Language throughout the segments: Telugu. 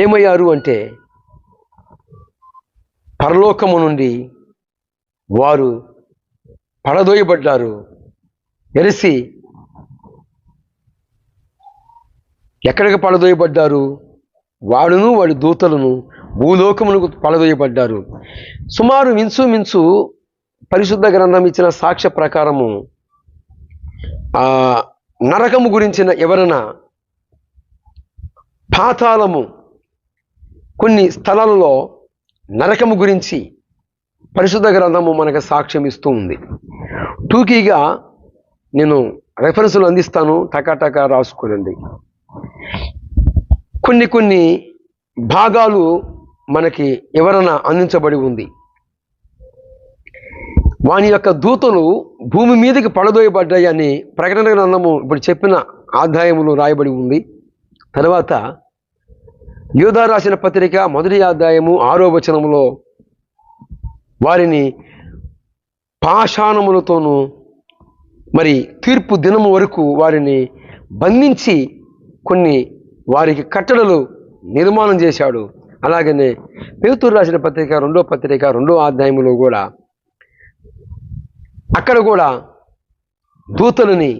ఏమయ్యారు అంటే పరలోకము నుండి వారు పడదోయబడ్డారు. ఎరిసి ఎక్కడికి పడదోయబడ్డారు? వాడును వాడి దూతలను భూలోకమునకు పడదోయబడ్డారు. సుమారు మించు మించు పరిశుద్ధ గ్రంథం ఇచ్చిన సాక్ష్య ప్రకారము నరకము గురించిన ఎవరైనా పాతాళము కొన్ని స్థలాలలో నరకము గురించి పరిశుద్ధ గ్రంథము మనకు సాక్ష్యం ఇస్తూ ఉంది. టూకీగా నేను రెఫరెన్సులు అందిస్తాను. టకాటకా రాసుకోనండి. కొన్ని కొన్ని భాగాలు మనకి వివరణ అందించబడి ఉంది. వాని యొక్క దూతలు భూమి మీదకి పడదోయబడ్డాయి అని ప్రకటన గ్రంథము ఇప్పుడు చెప్పిన అధ్యాయములు రాయబడి ఉంది. తర్వాత యోధా రాసిన పత్రిక మొదటి అధ్యాయము ఆరో వచనములో వారిని పాషాణములతోనూ మరి తీర్పు దినము వరకు వారిని బంధించి కొన్ని వారికి కట్టడలు నిర్మాణం చేశాడు. అలాగనే పేతురు రాసిన పత్రిక రెండో పత్రిక రెండో అధ్యాయములో కూడా అక్కడ కూడా దూతలని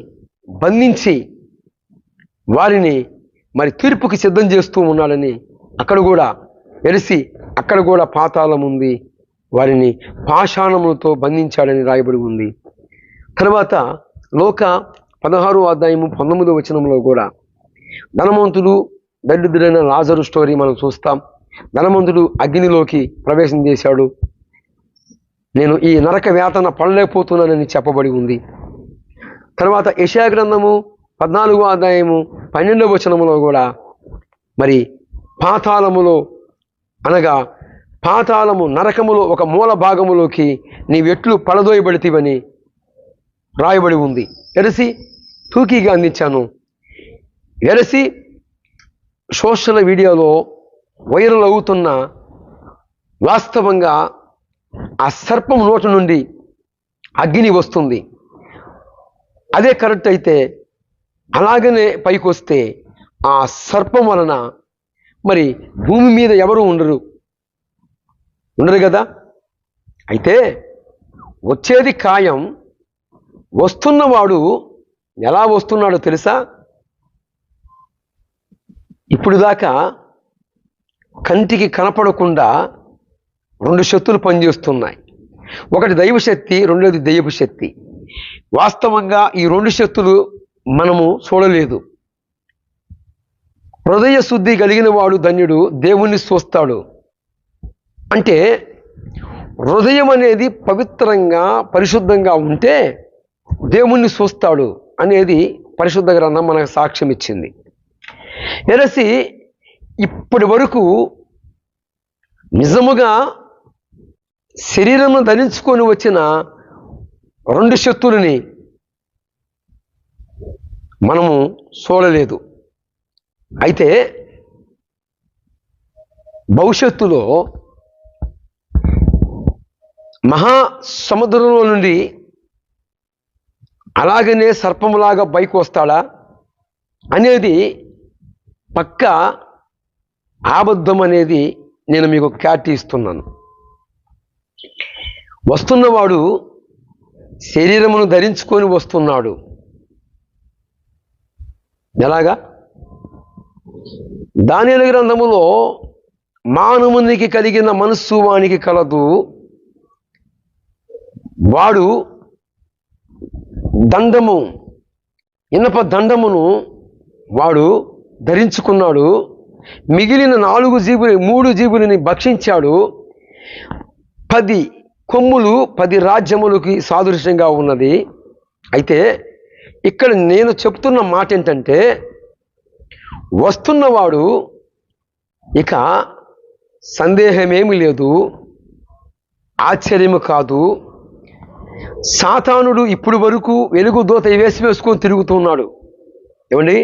బంధించి వారిని మరి తీర్పుకి సిద్ధం చేస్తూ ఉన్నాడని అక్కడ కూడా ఎరిసి అక్కడ కూడా పాతాళం ఉంది. వారిని పాషాణములతో బంధించాడని రాయబడి ఉంది. తర్వాత లోక పదహారు అధ్యాయము పంతొమ్మిదో వచనంలో కూడా ధనవంతుడు దరిద్రుడైన లాజరు స్టోరీ మనం చూస్తాం. ధనవంతుడు అగ్నిలోకి ప్రవేశం చేశాడు. నేను ఈ నరక వేతన పడలేకపోతున్నానని చెప్పబడి ఉంది. తర్వాత యశాగ్రంథము పద్నాలుగో అధ్యాయము పన్నెండవ వచనములో కూడా మరి పాతాళములో అనగా పాతాళము నరకములో ఒక మూల భాగములోకి నీవెట్లు పడదోయబడితివని రాయబడి ఉంది. ఎరసి తూకీగా అందించాను. ఎరసి సోషల్ వీడియోలో వైరల్ అవుతున్న వాస్తవంగా ఆ సర్పం నోటి నుండి అగ్ని వస్తుంది. అదే కరెక్ట్ అయితే అలాగనే పైకి వస్తే ఆ సర్పం వలన మరి భూమి మీద ఎవరు ఉండరు. ఉండరు కదా? అయితే వచ్చేది ఖాయం వస్తున్నవాడు ఎలా వస్తున్నాడో తెలుసా? ఇప్పుడు దాకా కంటికి కనపడకుండా రెండు శక్తులు పనిచేస్తున్నాయి. ఒకటి దైవశక్తి రెండోది దైవపు శక్తి. వాస్తవంగా ఈ రెండు శక్తులు మనము చూడలేదు. హృదయ శుద్ధి కలిగిన వాడు ధన్యుడు దేవుణ్ణి చూస్తాడు. అంటే హృదయం అనేది పవిత్రంగా పరిశుద్ధంగా ఉంటే దేవుణ్ణి చూస్తాడు అనేది పరిశుద్ధ గ్రంథం మనకు సాక్ష్యం ఇచ్చింది. ఎరసి ఇప్పటి వరకు నిజముగా శరీరము ధరించుకొని వచ్చిన రెండు శక్తులని మనము చూడలేదు అయితే భవిష్యత్తులో మహా సముద్రంలో నుండి అలాగనే సర్పములాగా బైక్ వస్తాడా? అనేది పక్క ఆబద్ధం అనేది నేను మీకు క్యాట్ ఇస్తున్నాను. వస్తున్నవాడు శరీరమును ధరించుకొని వస్తున్నాడు. ఎలాగా? దానిల గ్రంథములో మానవునికి కలిగిన మనస్సు వానికి కలదు. వాడు దండము ఇనప దండమును వాడు ధరించుకున్నాడు. మిగిలిన నాలుగు జీబులు మూడు జీబులని భక్షించాడు. పది కొమ్ములు పది రాజ్యములకి సాదృశ్యంగా ఉన్నది. అయితే ఇక్కడ నేను చెప్తున్న మాట ఏంటంటే వస్తున్నవాడు ఇక సందేహమేమి లేదు ఆశ్చర్యము కాదు. సాతానుడు ఇప్పుడు వరకు వెలుగు దోత వేసి వేసుకొని తిరుగుతున్నాడు. ఏమండి?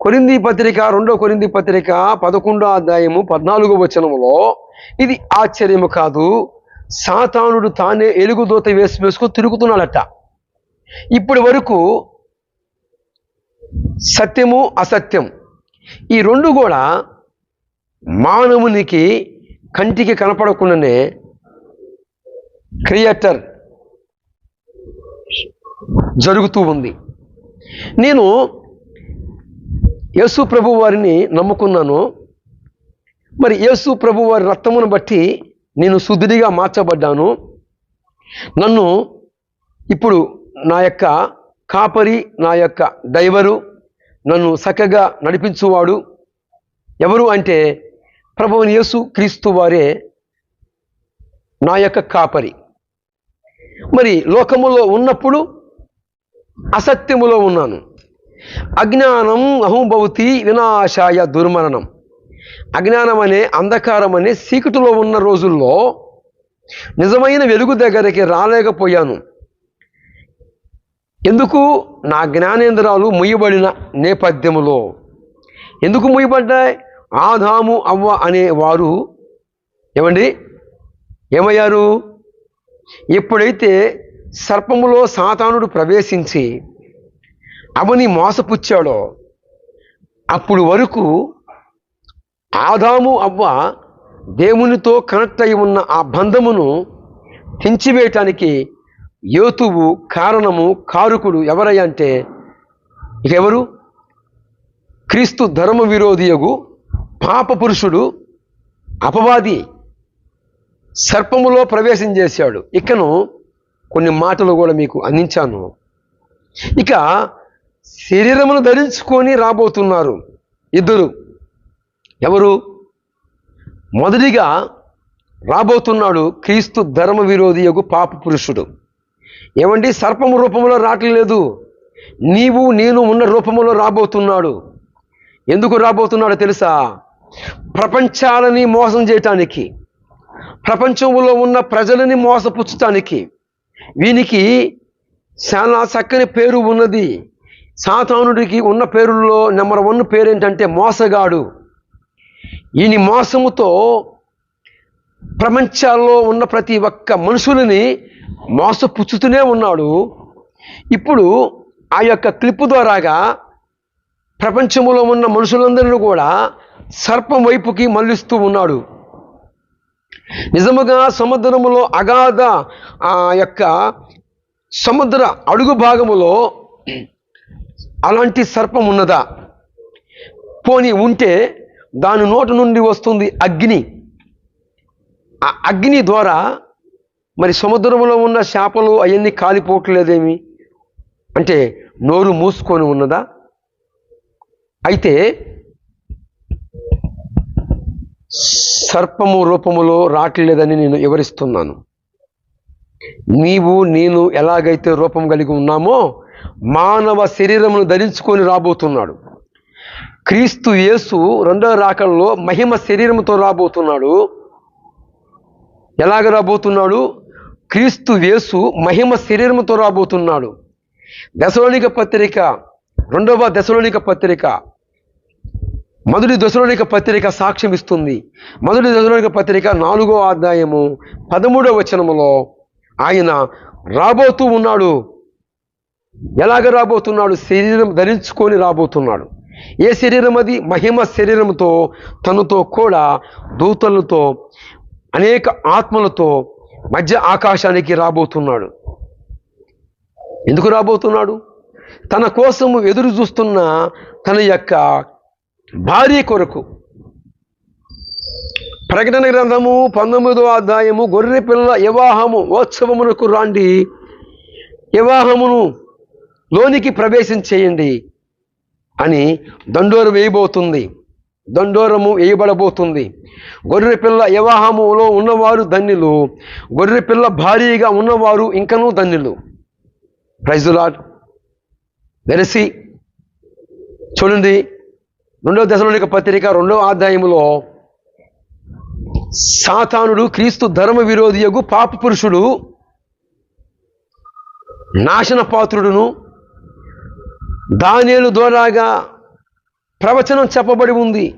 కొరింది పత్రిక రెండో కొరింది పత్రిక పదకొండో అధ్యాయము పద్నాలుగో వచనములో ఇది ఆశ్చర్యము కాదు. సాతానుడు తానే ఎలుగుదోత వేసి వేసుకొని తిరుగుతున్నాడట. ఇప్పటి వరకు సత్యము అసత్యం. ఈ రెండు కూడా మానవునికి కంటికి కనపడకుండానే క్రియేటర్ జరుగుతూ ఉంది. నేను యేసు ప్రభు వారిని నమ్ముకున్నాను. మరి యేసు ప్రభు వారి రక్తమును బట్టి నేను శుద్ధిగా మార్చబడ్డాను. నన్ను ఇప్పుడు నా యొక్క కాపరి నా యొక్క డైవరు నన్ను చక్కగా నడిపించువాడు. ఎవరు అంటే ప్రభువుని యేసు క్రీస్తు వారే నా యొక్క కాపరి. మరి లోకములో ఉన్నప్పుడు అసత్యములో ఉన్నాను. అజ్ఞానం అహంభవతి వినాశాయ దుర్మరణం. అజ్ఞానం అనే అంధకారం అనే సీకటిలో ఉన్న రోజుల్లో నిజమైన వెలుగు దగ్గరికి రాలేకపోయాను. ఎందుకు నా జ్ఞానేంద్రాలు ముయ్యబడిన నేపథ్యములో? ఎందుకు ముయ్యబడ్డాయి? ఆదాము అవ్వ అనే వారు ఏమండి? ఏమయ్యారు? ఎప్పుడైతే సర్పములో సాతానుడు ప్రవేశించి అవని మోసపుచ్చాడో అప్పుడు వరకు ఆదాము అవ్వ దేవునితో కనెక్ట్ అయి ఉన్న ఆ బంధమును తెంచివేయటానికి యోతువు కారణము కారుకుడు ఎవరై అంటే ఇక ఎవరు? క్రీస్తు ధర్మ విరోధియగు పాప పురుషుడు అపవాది సర్పములో ప్రవేశం చేశాడు. ఇకను కొన్ని మాటలు కూడా మీకు అందించాను. ఇక శరీరమును ధరించుకొని రాబోతున్నారు ఇద్దరు. ఎవరు? మొదటిగా రాబోతున్నాడు క్రీస్తు ధర్మ విరోధి యొక్క పాప పురుషుడు ఏమండి? సర్పము రూపంలో రావట్లేదు. నీవు నేను ఉన్న రూపంలో రాబోతున్నాడు. ఎందుకు రాబోతున్నాడో తెలుసా? ప్రపంచాలని మోసం చేయటానికి ప్రపంచంలో ఉన్న ప్రజలని మోసపుచ్చటానికి వీనికి చాలా చక్కని పేరు ఉన్నది. సాతానుడికి ఉన్న పేరుల్లో నెంబర్ వన్ పేరేంటంటే మోసగాడు. ఈయన మోసముతో ప్రపంచాల్లో ఉన్న ప్రతి ఒక్క మనుషులని మోసపుచ్చుతూనే ఉన్నాడు. ఇప్పుడు ఆ యొక్క క్లిప్పు ద్వారాగా ప్రపంచంలో ఉన్న మనుషులందరినీ కూడా సర్పం వైపుకి మళ్ళిస్తూ ఉన్నాడు. నిజముగా సముద్రములో అగాధ ఆ యొక్క సముద్ర అడుగు భాగములో అలాంటి సర్పం ఉన్నదా? పోని ఉంటే దాని నోటి నుండి వస్తుంది అగ్ని. ఆ అగ్ని ద్వారా మరి సముద్రంలో ఉన్న చేపలు అవన్నీ కాలిపోవట్లేదేమి? అంటే నోరు మూసుకొని ఉన్నదా? అయితే సర్పము రూపములో రావట్లేదని నేను వివరిస్తున్నాను. నీవు నేను ఎలాగైతే రూపం కలిగి ఉన్నామో మానవ శరీరమును ధరించుకొని రాబోతున్నాడు. క్రీస్తు యేసు రెండవ రాకల్లో మహిమ శరీరంతో రాబోతున్నాడు. ఎలాగ రాబోతున్నాడు? క్రీస్తు యేసు మహిమ శరీరంతో రాబోతున్నాడు. దశలోనిక పత్రిక రెండవ దశలోనిక పత్రిక మొదటి దశలోనిక పత్రిక సాక్ష్యం ఇస్తుంది. మొదటి దశలోనిక పత్రిక నాలుగో అధ్యాయము పదమూడవ వచనములో ఆయన రాబోతూ ఉన్నాడు. ఎలాగ రాబోతున్నాడు? శరీరం ధరించుకొని రాబోతున్నాడు. ఏ శరీరం అది మహిమ శరీరంతో తనతో కూడా దూతలతో అనేక ఆత్మలతో మధ్య ఆకాశానికి రాబోతున్నాడు. ఎందుకు రాబోతున్నాడు? తన కోసము ఎదురు చూస్తున్న తన యొక్క భార్య కొరకు. ప్రకటన గ్రంథము పంతొమ్మిదో అధ్యాయము గొర్రె పిల్ల వివాహము ఉత్సవమునకు రాండి. వివాహమును లోనికి ప్రవేశం చేయండి అని దండోరు వేయబోతుంది. దండోరము వేయబడబోతుంది. గొర్రె పిల్ల వివాహములో ఉన్నవారు ధన్యులు. గొర్రె పిల్ల భారీగా ఉన్నవారు ఇంకనూ ధన్యులు. ప్రైజులాట్ వెరసి చూడండి. రెండవ దశలోనిక పత్రిక రెండవ అధ్యాయములో సాతానుడు క్రీస్తు ధర్మ విరోధియగు పాప పురుషుడు నాశన పాత్రుడును దానియేలు ద్వారాగా ప్రవచనం చెప్పబడి ఉంది.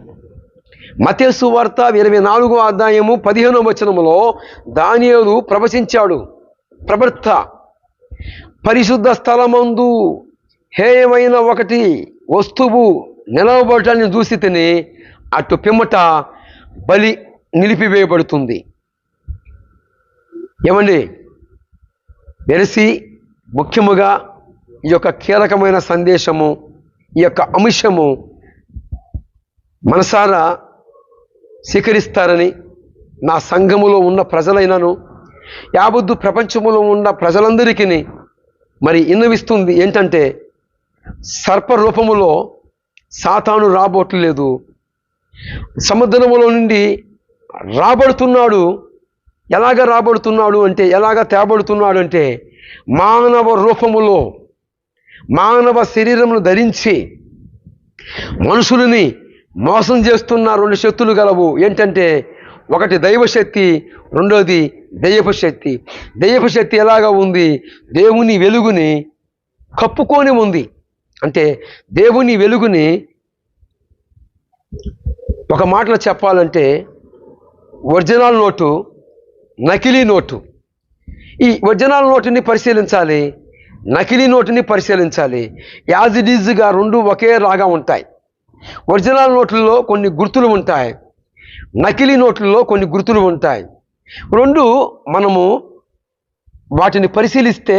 మతేసు వార్త ఇరవై నాలుగో అధ్యాయము పదిహేనో వచనములో దానియలు ప్రవచించాడు. ప్రవర్త పరిశుద్ధ స్థలమందు హేయమైన ఒకటి వస్తువు నిలవబడటాన్ని చూసి తిని అటు పిమ్మట బలి నిలిపివేయబడుతుంది. ఏమండి? వెరసి ముఖ్యముగా ఈ యొక్క కీలకమైన సందేశము ఈ యొక్క అంశము మనసారా స్వీకరిస్తారని నా సంఘములో ఉన్న ప్రజలైనను యావద్దు ప్రపంచములో ఉన్న ప్రజలందరికీ మరి ఇన్నవిస్తుంది ఏంటంటే సర్పరూపములో సాతాను రాబోట్లేదు. సముద్రములో నుండి రాబడుతున్నాడు. ఎలాగ రాబడుతున్నాడు అంటే ఎలాగ తేబడుతున్నాడు అంటే మానవ రూపములో మానవ శరీరమును ధరించి మనుషులని మోసం చేస్తున్న రెండు శక్తులు గలవు ఏంటంటే ఒకటి దైవశక్తి రెండోది దయ్యపు శక్తి దయ్యపు శక్తి ఎలాగా ఉంది? దేవుని వెలుగుని కప్పుకొని ఉంది. అంటే దేవుని వెలుగుని ఒక మాటలో చెప్పాలంటే ఒరిజినల్ నోటు నకిలీ నోటు. ఈ ఒరిజినల్ నోటుని పరిశీలించాలి నకిలీ నోటుని పరిశీలించాలి. యాజ్ ఇట్ ఈజ్గా రెండు ఒకే రాగా ఉంటాయి. ఒరిజినల్ నోట్లలో కొన్ని గుర్తులు ఉంటాయి. నకిలీ నోట్లలో కొన్ని గుర్తులు ఉంటాయి. రెండు మనము వాటిని పరిశీలిస్తే